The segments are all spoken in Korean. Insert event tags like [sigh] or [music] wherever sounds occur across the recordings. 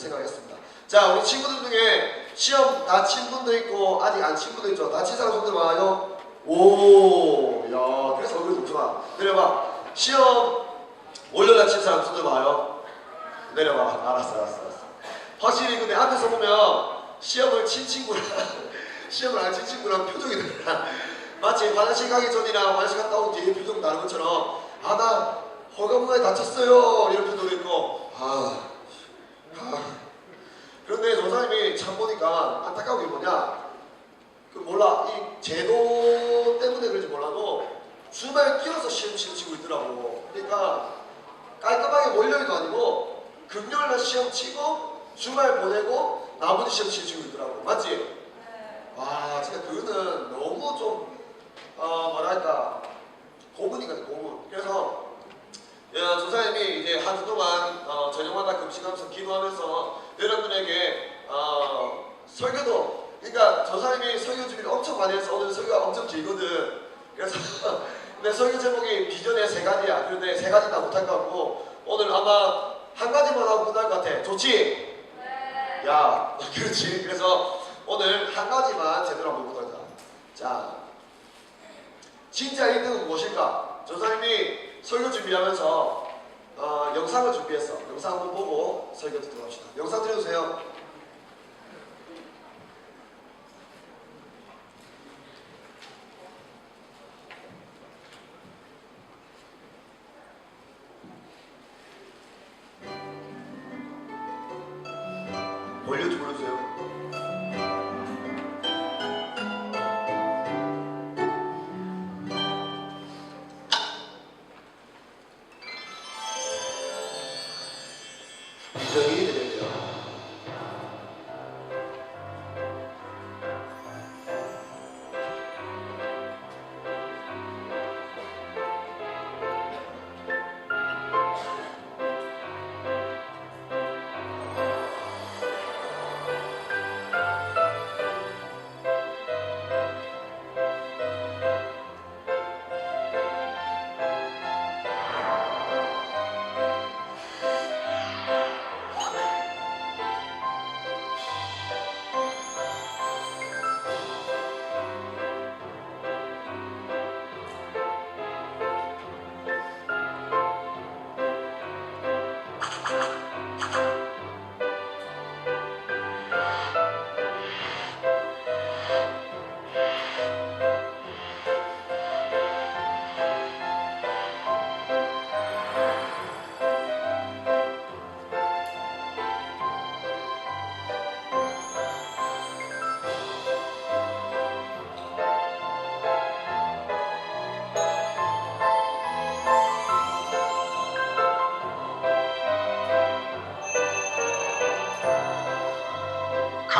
생각했습니다. 자, 우리 친구들 중에 시험 다 친 분도 있고 아직 안 친 분도 있죠. 다 친 사람 손들 봐요. 오, 야, 그래서 얼굴이 좋구나. 내려봐. 시험 월요일 날 친 사람 손들 봐요. 내려봐. 알았어, 알았어, 알았어. 확실히 근데 앞에서 보면 시험을 친 친구랑 [laughs] 시험을 안 친 친구랑 표정이 달라. 마치 화장실 가기 전이랑 화장실 갔다 온 뒤에 표정 다른 것처럼 아 나 허가문에 다쳤어요 이런 표정도 있고 아, 아. 그런데 조사님이 참 보니까 안타까운 게 뭐냐? 그 몰라. 이 제도 때문에 그런지 몰라도 주말 뛰어서 시험 치는 친구 있더라고. 그러니까 깔끔하게 월요일도 아니고 금요일날 시험 치고 주말 보내고 나머지 시험 치는 친구 있더라고. 맞지? 와 진짜 그거는 너무 좀 어, 뭐랄까 고문이거든 고문. 그래서 야, 조사님 이 이제 한 주 동안 어, 저녁마다 금식하면서 기도하면서 여러분에게 어, 설교도 그러니까 조사님이 설교 준비를 엄청 많이 해서 오늘 설교가 엄청 길거든. 그래서 [laughs] 내 설교 제목이 비전의 세 가지야. 그런데 세 가지 다 못할 것 같고 오늘 아마 한 가지만 하고 끝날 것 같아. 좋지? 야 [laughs] 그렇지. 그래서 오늘 한 가지만 제대로 한번 하자. 자 진짜 1등은 무엇일까? 조사님이 설교 준비하면서 어, 영상을 준비했어. 영상 한번 보고 설교 듣도록 합시다. 영상 들려주세요.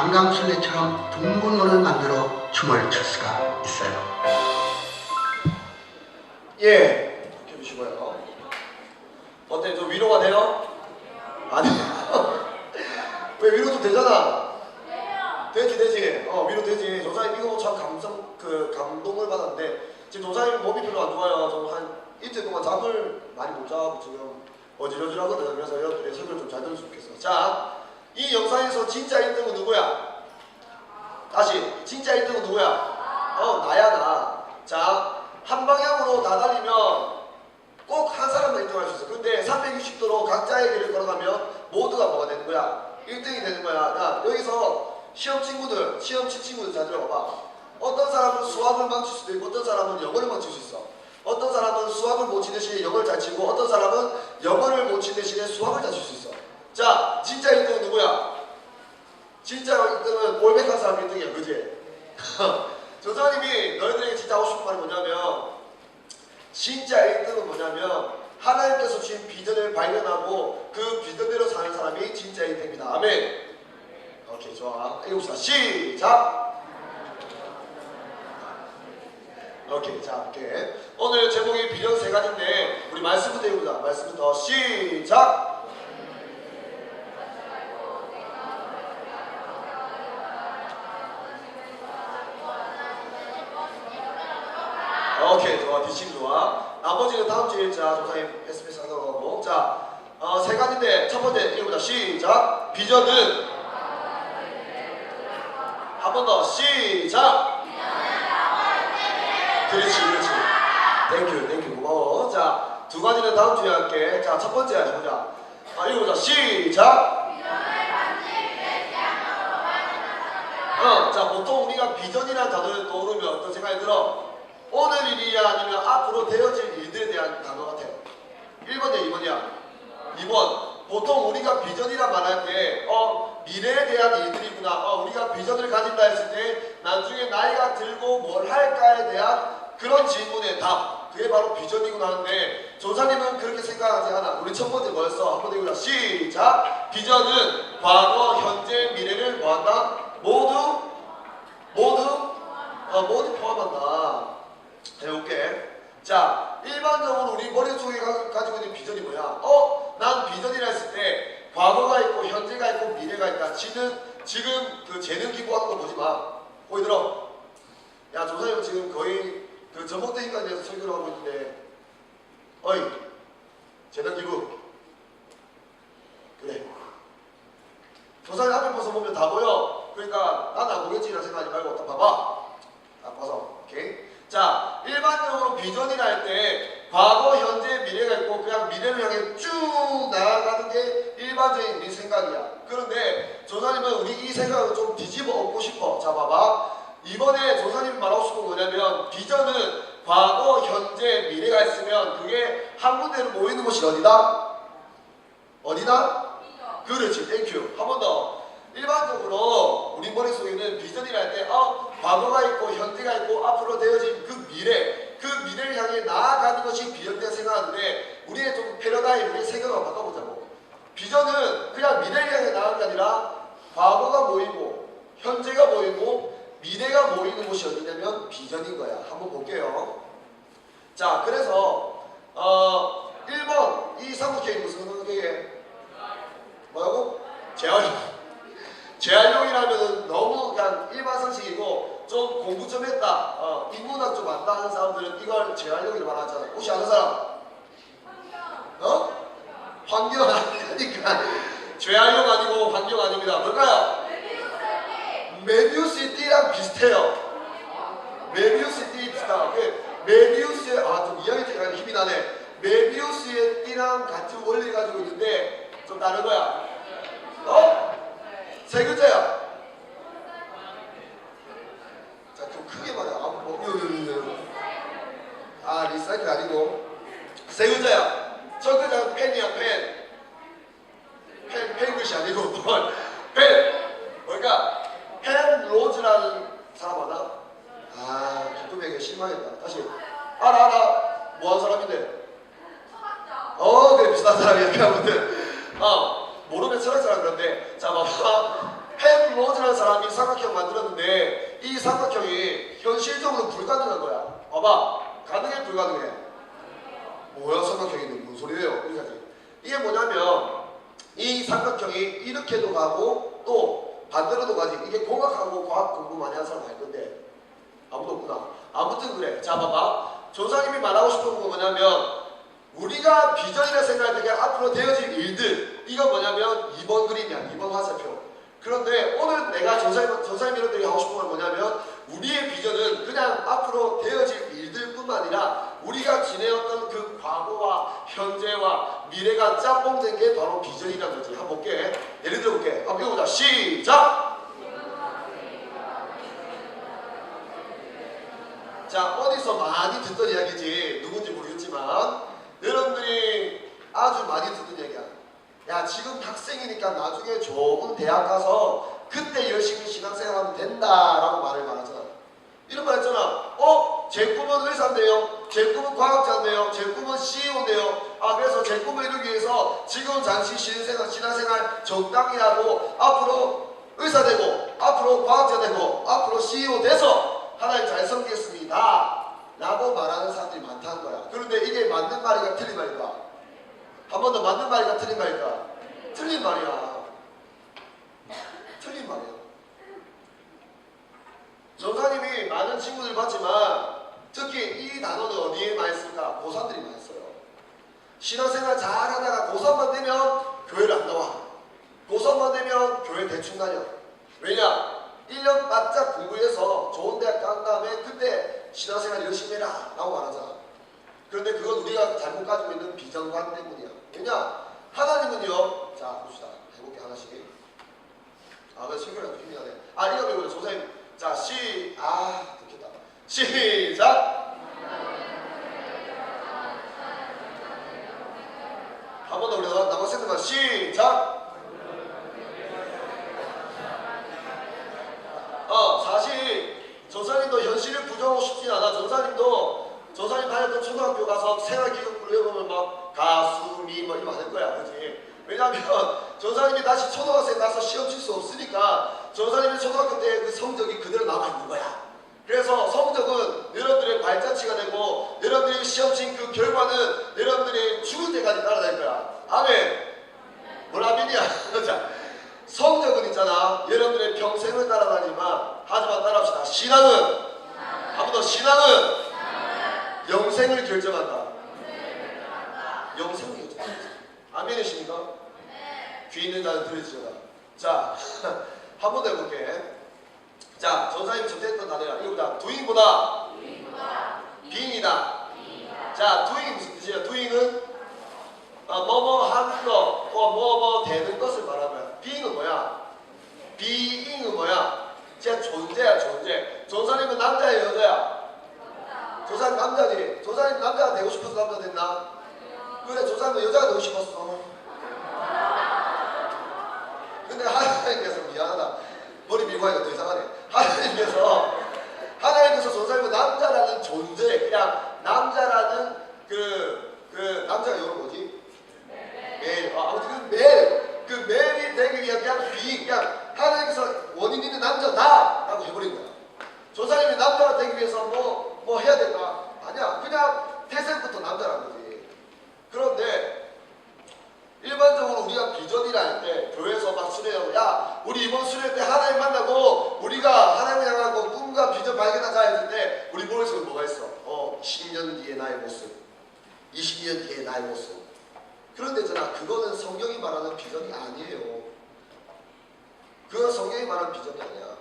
강강술래처럼 둥근 노를 만들어 춤을 출 수가 있어요. 예, 이렇게 해주시고요. 어때? 좀 위로가 돼요? 아니요. [laughs] 왜 위로 좀 되잖아. 되지 되지. 어 위로 되지. 조사님 이거 참 감성 그 감동을 받았는데 지금 조사님 몸이 별로 안 좋아요. 좀한 이틀 동안 잠을 많이 못 자고 지금 어지러지하거든. 그래서 여러분들의 설교를 좀잘 들었으면 좋겠어. 자, 이 영상에서 진짜 1등은 누구야? 다시 진짜 1등은 누구야? 어 나야 나. 자, 한 방향으로 다 달리면 꼭 한 사람만 1등 할 수 있어. 근데 360도로 각자의 길을 걸어가면 모두가 뭐가 되는 거야? 1등이 되는 거야. 야, 여기서 시험 친구들, 시험 친 친구들 잘 들어봐. 어떤 사람은 수학을 망칠 수도 있고 어떤 사람은 영어를 망칠 수 있어. 어떤 사람은 수학을 못 치는 대신에 영어를 잘 치고 어떤 사람은 영어를 못 치는 대신에 수학을 잘 칠 수 있어. 자, 진짜 1등은 누구야? 진짜 1등은 올백한 사람 1등이야. 그지? [laughs] 조사님이 너희들에게 진짜 하고 싶은 말이 뭐냐면 진짜 1등은 뭐냐면 하나님께서 주신 비전을 발견하고 그 비전대로 사는 사람이 진짜 1등입니다. 아멘. 오케이 좋아. 읽읍시다. 시작. 오케이 자 오케이. 오늘 제목이 비전 세 가지인데 우리 말씀부터 읽자. 말씀부터 시작. 오케이 좋아 뒷심 좋아 나머지는 다음 주에 자 조사님 SBS 하도록 하고 자 어, 세 가지인데 첫 번째 읽어보자. 시작. 비전은 한 번 더 시작. 그렇지, 그렇지. 땡큐, 땡큐, 고마워. 자, 두 가지는 다음 주에 할게. 자, 첫 번째 해보자. 아, 읽어보자. 시작. 어, 자, 보통 우리가 비전이라는 단어를 떠오르면 어떤 생각이 들어? 오늘 일이야 아니면 앞으로 되어질 일들에 대한 단어 같아. 1번이야, 2번이야? 2번. 보통 우리가 비전이라 말할 때, 어, 미래에 대한 일들이구나. 어, 우리가 비전을 가진다 했을 때, 나중에 나이가 들고 뭘 할까에 대한 그런 질문의 답. 그게 바로 비전이구나 하는데, 조사님은 그렇게 생각하지 않아. 우리 첫 번째 뭐였어? 한번 해보자. 시작! 비전은 과거, 현재, 미래를 뭐한다? 모두, 모두, 어, 모두 포함한다. 해볼게. 자, 일반적으로 우리 머릿속에 가- 가지고 있는 비전이 뭐야? 어? 난 비전이라 했을 때 과거가 있고 현재가 있고 미래가 있다. 지금 지금 그 재능 기부하는 거 보지 마. 거기 들어. 야, 조사님 지금 거의 그 전복대기까지 해서 설교를 하고 있는데 어이 재능 기부 그래. 조사님 앞에 벗어 보면 다 보여. 그러니까 난 안 보겠지 이런 생각하지 말고 딱 봐봐. 딱 봐서 오케이. 자, 일반적으로 비전이라 할 때 과거, 현재, 미래가 있고 그냥 미래를 향해 쭉 나아가는 게 일반적인 우리 생각이야. 그런데 조사님은 우리 이 생각을 좀 뒤집어 엎고 싶어. 자, 봐봐. 이번에 조사님이 말하고 싶은 건 뭐냐면 비전은 과거, 현재, 미래가 있으면 그게 한 군데로 모이는 곳이 어디다? 어디다? 그렇지, 땡큐. 한 번 더. 일반적으로 우리 머릿속에는 비전이라 할 때, 어, 과거가 있고, 현재가 있고, 앞으로 되어진 그 미래, 그 미래를 향해 나아가는 것이 비전이라 생각하는데, 우리의 좀 패러다임, 우리의 생각을 바꿔보자고. 비전은 그냥 미래를 향해 나아가는 게 아니라, 과거가 모이고, 현재가 모이고, 미래가 모이는 곳이 어디냐면 비전인 거야. 한번 볼게요. 자, 그래서, 어, 1번, 이 삼각형이 무슨 삼각형이에요? 뭐라고? 재활용. 재활용이라면 너무 그냥 일반 상식이고 좀 공부 좀 했다, 어, 인문학 좀 안다 하는 사람들은 이걸 재활용이라고 말하잖아. 혹시 아는 사람? 어? 환경 아니니까 재활용 아니고 환경 아닙니다. 뭘까요? 메비우스의 띠랑 비슷해요. 메비우스의 띠 비슷하다. 그 메비우스의 아좀 이야기 때가 힘이 나네. 메비우스의 띠랑 같은 원리 가지고 있는데 좀 다른 거야. 어? 세 글자야. 자, 좀 크게 말해. 아, 뭐, 요, 요, 요, 요. 아, 리사이클 아니고. 세 글자야. 첫 글자는 펜이야, 펜. 펜, 펜 글씨 아니고, [laughs] 뭘. 펜. 뭘까? 펜 로즈라는 사람 알아? 아, 기쁨에게 실망했다. 다시. 알아, 알아. 뭐 한 사람인데? 어, 그래, 비슷한 사람이야. 그 아무튼. 어, 모르면 철학자라 그런데. 자, 봐봐. 펜 로즈라는 사람이 삼각형 만들었는데, 이 삼각형이 현실적으로 불가능한 거야. 봐봐. 가능해, 불가능해? 뭐야, 삼각형인데 무슨 소리예요? 여기까지. 이게 뭐냐면, 이 삼각형이 이렇게도 가고, 또 반대로도 가지. 이게 공학하고 과학 공부 많이 하는 사람 알 건데, 아무도 없구나. 아무튼 그래. 자, 봐봐. 조사님이 말하고 싶은 건 뭐냐면, 우리가 비전이라 생각할 때 앞으로 되어질 일들. 이건 뭐냐면 2번 그림이야. 2번 화살표. 그런데 오늘 내가 전사님, 전사님 여러분들이 하고 싶은 건 뭐냐면 우리의 비전은 그냥 앞으로 되어질 일들뿐만 아니라 우리가 지내었던 그 과거와 현재와 미래가 짬뽕된 게 바로 비전이라는 거지. 한번 볼게. 예를 들어 볼게. 한번 읽어보자. 시작 자 어디서 많이 듣던 이야기지 누군지 모르겠지만 여러분들이 아주 많이 듣는 얘기야. 야 지금 학생이니까 나중에 좋은 대학 가서 그때 열심히 신앙생활하면 된다라고 말을 많하잖아. 이런 말 했잖아. 어? 제 꿈은 의사인데요. 제 꿈은 과학자인데요. 제 꿈은 CEO인데요. 아 그래서 제 꿈을 이루기 위해서 지금 잠시 신생활, 신앙생활 적당히 하고 앞으로 의사 되고 앞으로 과학자 되고 앞으로 CEO 돼서 하나님 잘 섬기겠습니다 라고 말하는 사람들이 많다는 거야 그런데 이게 맞는 말이가 틀린 말일까? 한번 더 맞는 말이가 틀린 말일까? 틀린 말이야 틀린 말이야 전사님이 많은 친구들 봤지만 특히 이 단어는 어디에 많이 쓸까? 고3들이 많이 써요 신앙생활 잘 하다가 고3만 되면 교회를 안 나와. 고3만 되면 교회 대충 다녀. 왜냐? 1년 바짝 공부해서 좋은 대학 간 다음에 그때 신앙생활 열심히 해라 라고 말하잖아. 그런데 그건 우리가 잘못 가지고 있는 비전관 때문이야. 왜냐? 하나님은요. 자 봅시다. 해볼게 하나씩. 아, 그 친구랑 힘이 나네. 아, 이거 배우자. 조사님. 자, 시, 아, 듣겠다. 시작. 한 번 더 우리 나 남학생들만 시작. 어, 사실 전사님도 현실을 부정하고 싶진 않아. 전사님도 전사님 다녔던 초등학교 가서 생활기록부를 외우면 막 가수, 미 뭐 이거 하는 거야, 그렇지? 왜냐하면 전사님이 다시 초등학생 가서 시험 칠 수 없으니까 전사님이 초등학교 때 그 성적이 그대로 남아 있는 거야. 그래서 성적은 여러분들의 발자취가 되고 여러분들이 시험 친 그 결과는 여러분들이 죽을 때까지 따라다닐 거야. 아멘. 뭘 아멘이야? [laughs] 자, 성적은 있잖아. 여러분들의 평생을 따라다니지만 하지만 따라합시다. 신앙은 한 번 더 신앙은 영생을 결정한다. 영생을 결정한다. 아멘이십니까? 귀 있는 자는 들으시라. 자, [laughs] 한 번 더 해볼게. 자, 전사님 전했던 단어야. 이거보다 doing보다 being이다. 자, doing 무슨 뜻이야? doing은 어, 뭐뭐 하는 거, 뭐 뭐뭐 되는 것을 거야. Being은 뭐야? being은 뭐야? 진짜 존재야, 존재. 전사님은 남자야, 여자야? 조사님 남자지. 조사님 남자가 되고 싶어서 남자 됐나? 그래, 조사님도 여자가 되고 싶었어. 근데 하나님께서 미안하다. 머리 밀고 하니까 더 이상하네. 하나님께서 하나님께서 조사님은 남자라는 존재, 그냥 남자라는 그, 그 남자가 이런 뭐지? 매일. 아, 아무튼 그 매일, 그 이 되기 위한 그냥 비, 그냥 하나님께서 원인 있는 남자다라고 해버린 거야. 조사님이 남자가 되기 위해서 뭐, 뭐 해야 될까? 아니야. 그냥 태생부터 남자라는 거지. 그런데 일반적으로 우리가 비전이라 할 때 교회에서 막 수련하고 야 우리 이번 수련 때 하나님 만나고 우리가 하나님 향하고 꿈과 비전 발견하자 때 우리 머릿속에 뭐가 있어? 어 10년 뒤에 나의 모습 20년 뒤에 나의 모습 그런데 있잖아 그거는 성경이 말하는 비전이 아니에요 그건 성경이 말하는 비전이 아니야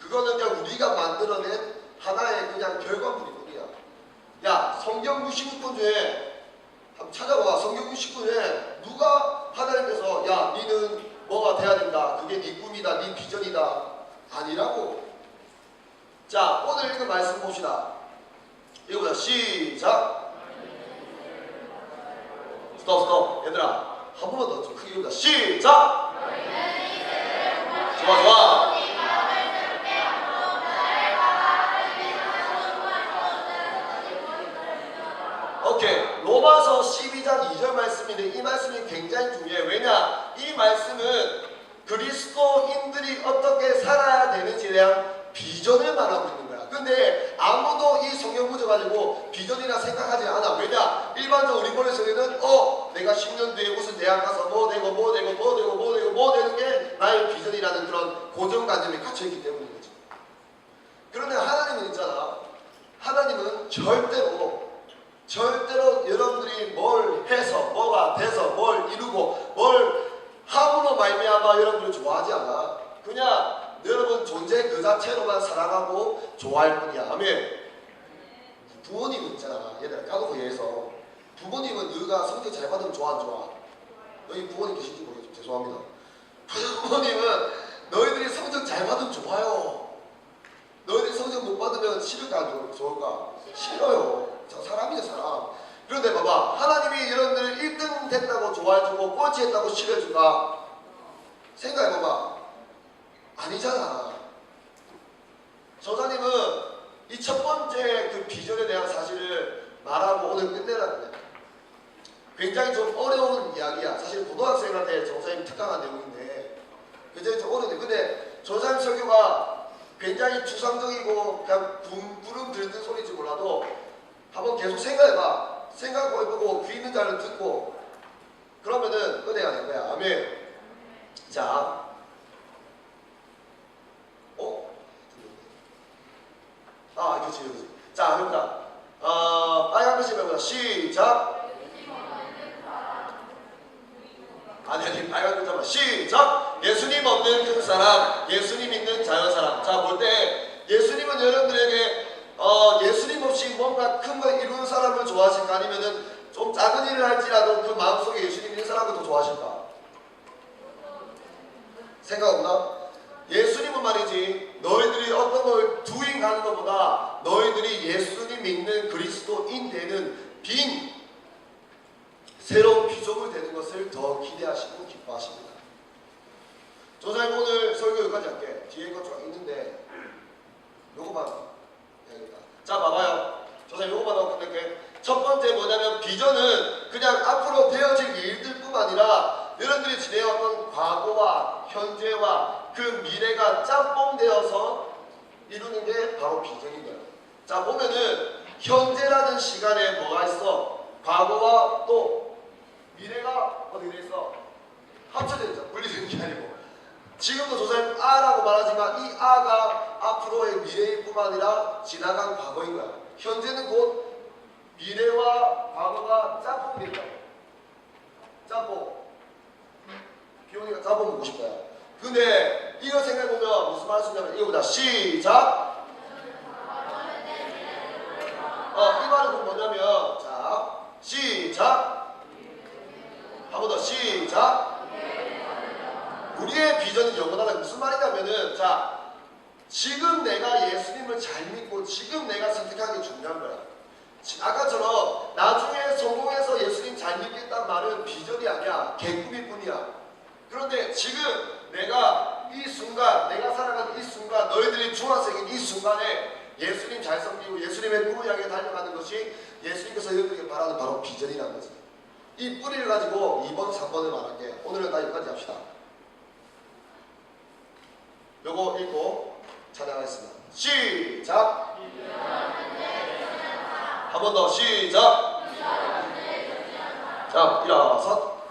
그거는 그냥 우리가 만들어낸 하나의 그냥 뿐이야 야 성경 99권 중에 한번 찾아봐. 성경 69에 누가 하나님께서 야 니는 뭐가 돼야 된다. 그게 네 꿈이다. 네 비전이다. 아니라고. 자 오늘 읽은 말씀 봅시다. 이거보다 시작. 스톱 스톱 얘들아 한 번만 더 좀 크게 읽어보자. 시작. 좋아 좋아. 오케이. 로마서 12장 2절 말씀인데 이 말씀이 굉장히 중요해요. 왜냐? 이 말씀은 그리스도인들이 어떻게 살아야 되는지에 대한 비전을 말하고 있는 근데 아무도 이 성경 구절 가지고 비전이라 생각하지 않아. 왜냐? 일반적으로 우리 머릿속에는 어, 내가 10년 뒤에 무슨 대학 가서 뭐 되고 뭐 되고 뭐 되고 뭐 되고 뭐 되는 게 나의 비전이라는 그런 고정관념이 갇혀있기 때문인 거죠. 그런데 하나님은 있잖아. 하나님은 절대로 절대로 여러분들이 뭘 해서 뭐가 돼서 뭘 이루고 뭘 함으로 말미암아 여러분들을 좋아하지 않아. 그냥 여러분 존재 그 자체로만 사랑하고 좋아할 뿐이야. 아멘. 부모님은 있잖아. 얘들아 까놓고 얘해서 부모님은 너가 성적 잘 받으면 좋아 안 좋아? 여기 부모님 계신지 모르겠죠. 죄송합니다. [laughs] 부모님은 너희들이 성적 잘 받으면 좋아요. 너희들이 성적 못 받으면 싫을까 안 좋을- 좋을까? 싫어요. 저 사람이죠 사람. 그런데 봐봐 하나님이 여러분들 1등 됐다고 좋아해주고 꼴찌했다고 싫어해줄까? 생각해봐봐. 아니잖아. 저자님은 이 첫 번째 그 비전에 대한 사실을 말하고 오늘 끝내라는 거야. 굉장히 좀 어려운 이야기야. 사실 고등학생한테 정사님 특강한 내용인데 굉장히 좀 어려운데 근데 조사님 설교가 굉장히 추상적이고 그냥 붐부름 들는 소리인지 몰라도 한번 계속 생각해봐. 생각해보고 귀 있는 자를 듣고 그러면은 은혜가 될 거야. 아멘. 자, 어? 아, 그렇지, 그렇지. 자, 자, 어, 빨간 글씨 배우자 시작. 아니 아니 빨간 글자만. 시작. 예수님 없는 큰 사람 예수님 있는 자연 사람. 자 볼 때 예수님은 여러분들에게 어 예수님 없이 뭔가 큰거 이루는 사람을 좋아하실까? 아니면은 좀 작은 일을 할지라도 그 마음속에 예수님 있는 사람을 더 좋아하실까? 생각 없나? 예수님은 말이지 너희들이 어떤 걸 두잉 하는 것보다 너희들이 예수님 믿는 그리스도인 되는 빈 새로운 귀족을 되는 것을 더 기대하시고 기뻐하십니다. 조사님 오늘 설교 여기까지 할게. 뒤에 거좀 있는데 요거만 해야겠다. 자 봐봐요. 조사님 요거만 하고 끝낼게. 첫 번째 뭐냐면 비전은 그냥 앞으로 되어질 일들뿐만 아니라 여러분들이 지내왔던 과거와 현재와 그 미래가 짬뽕 되어서 이루는 게 바로 비전인 거예요. 자 보면은 현재라는 시간에 뭐가 있어? 과거와 또 미래가 어디 돼 있어? 합쳐져 있죠. 분리되는 게 아니고. 지금도 조사님 아라고 말하지만 이 아가 앞으로의 미래일 뿐만 아니라 지나간 과거인 거야. 현재는 곧 미래와 과거가 짬뽕된다. 짬뽕. 비용이가 짬뽕 먹고 싶다. 근데 이거 생각해보면 무슨 말을 쓰냐면 이거보다 시작. 어, 이 말은 뭐냐면 자 시작. 한 번 더 시작. 우리의 비전은 영원하다. 무슨 말이냐면은 자 지금 내가 예수님을 잘 믿고 지금 내가 선택하는 게 중요한 거야. 지- 아까처럼 나중에 성공해서 예수님 잘 믿겠다는 말은 비전이 아니야. 개꿈일 뿐이야. 그런데 지금 내가 이 순간, 내가 살아가는 이 순간, 너희들이 중학생인 이 순간에 예수님 잘 섬기고 예수님의 꿈을 향해 달려가는 것이 예수님께서 여러분에게 바라는 바로 비전이라는 거지. 이 뿌리를 가지고 2번, 3번을 말할게. 오늘은 나 여기까지 합시다. 요거 읽고 찬양하겠습니다. 시작! 한 번 더 시작! 자, 일어서